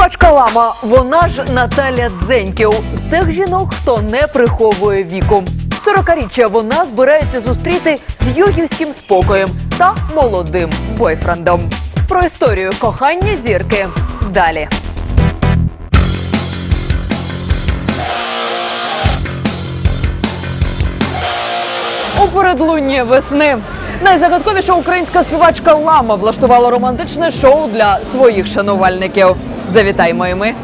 Співачка Лама, вона ж Наталя Дзеньків, з тих жінок, хто не приховує віку. 40-річчя вона збирається зустріти з йогівським спокоєм та молодим бойфрендом. Про історію кохання зірки далі. У передлунні весни найзагадковіша українська співачка Лама влаштувала романтичне шоу для своїх шанувальників. Завітаймо і ми.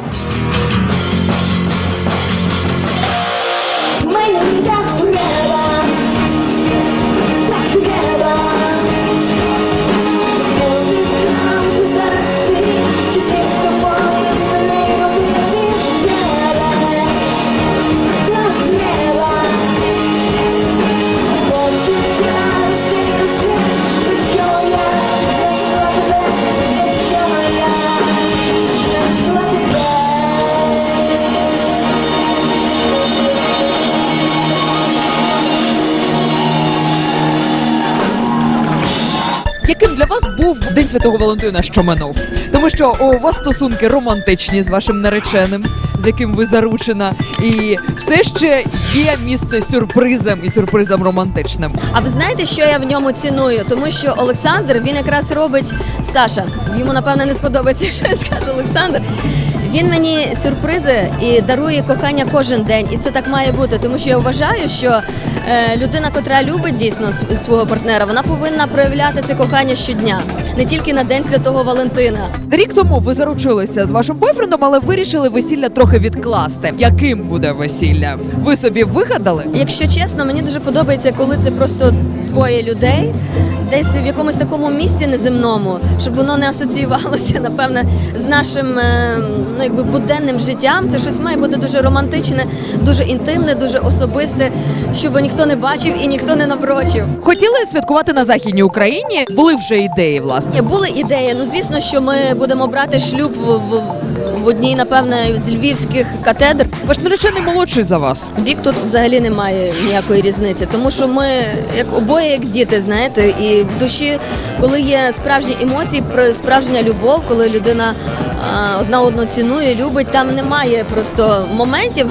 Яким для вас був День Святого Валентина, що минув? Тому що у вас стосунки романтичні з вашим нареченим, з яким ви заручена, і все ще є місце сюрпризам і сюрпризам романтичним. А ви знаєте, що я в ньому ціную? Тому що Олександр він якраз робить Саша. Йому напевно не сподобається, що я скажу Олександр. Він мені сюрпризи і дарує кохання кожен день, і це так має бути. Тому що я вважаю, що е, людина, котра любить дійсно свого партнера, вона повинна проявляти це кохання щодня, не тільки на День Святого Валентина. Рік тому ви заручилися з вашим бойфрендом, але вирішили весілля трохи відкласти. Яким буде весілля? Ви собі вигадали? Якщо чесно, мені дуже подобається, коли це просто двоє людей. Десь в якомусь такому місті неземному, щоб воно не асоціювалося, напевне, з нашим е, ну, якби буденним життям. Це щось має бути дуже романтичне, дуже інтимне, дуже особисте, щоб ніхто не бачив і ніхто не наврочив. Хотіли святкувати на західній Україні? Були вже ідеї, власне. Ні, були ідеї. Ну звісно, що ми будемо брати шлюб в, в, в одній, напевне, з львівських катедр. Ваш наречений молодший за вас. Вік тут взагалі немає ніякої різниці, тому що ми як обоє як діти, знаєте, і в душі, коли є справжні емоції, справжня любов, коли людина одна одну цінує, любить, там немає просто моментів.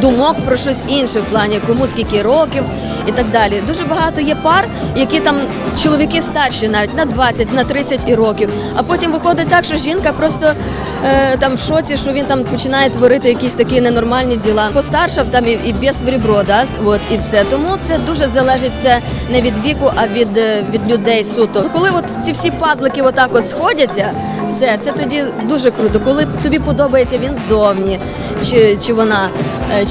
Думок про щось інше в плані кому скільки років і так далі. Дуже багато є пар, які там чоловіки старші, навіть на 20, на 30 і років. А потім виходить так, що жінка просто е, там в шоці, що він там починає творити якісь такі ненормальні діла. Постаршав там і, і без в ребро, да, от і все. Тому це дуже залежить все не від віку, а від, е, від людей суто. Коли от ці всі пазлики отак от сходяться, все це тоді дуже круто. Коли тобі подобається він ззовні, чи, чи вона,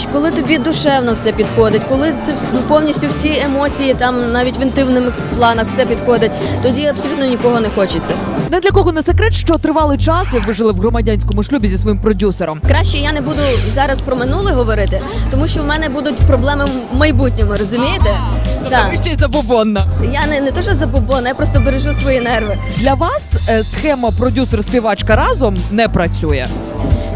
е, коли тобі душевно все підходить, коли це вс- повністю всі емоції, там навіть в інтимних планах все підходить, тоді абсолютно нікого не хочеться. Не для кого не секрет, що тривалий час ви жили в громадянському шлюбі зі своїм продюсером. Краще я не буду зараз про минуле говорити, тому що в мене будуть проблеми в майбутньому, розумієте? Так. Ви ще й забобонна. Я не, не то, що забобона, я просто бережу свої нерви. Для вас е, схема продюсер-співачка разом не працює.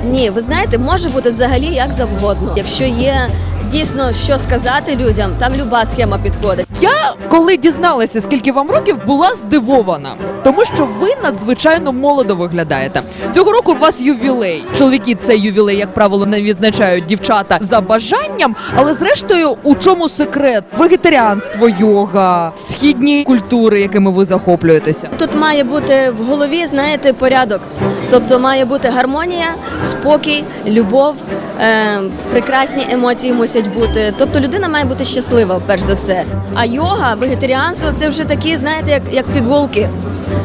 Ні, ви знаєте, може бути взагалі як завгодно. Якщо є дійсно що сказати людям, там люба схема підходить. Я коли дізналася, скільки вам років, була здивована, тому що ви надзвичайно молодо виглядаєте. Цього року у вас ювілей. Чоловіки цей ювілей, як правило, не відзначають дівчата за бажанням. Але зрештою, у чому секрет? Вегетаріанство, йога, східні культури, якими ви захоплюєтеся. Тут має бути в голові, знаєте, порядок. Тобто має бути гармонія, спокій, любов, е, прекрасні емоції мусять бути. Тобто людина має бути щаслива, перш за все. А йога, вегетаріанство це вже такі, знаєте, як, як пігулки.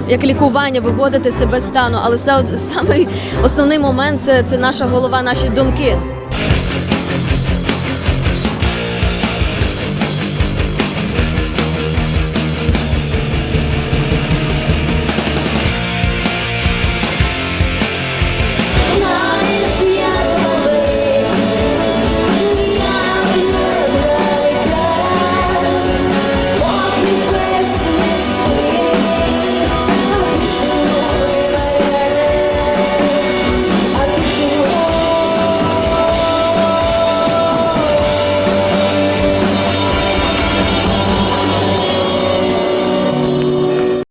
Як лікування виводити себе з стану, але самий основний момент це, це наша голова, наші думки.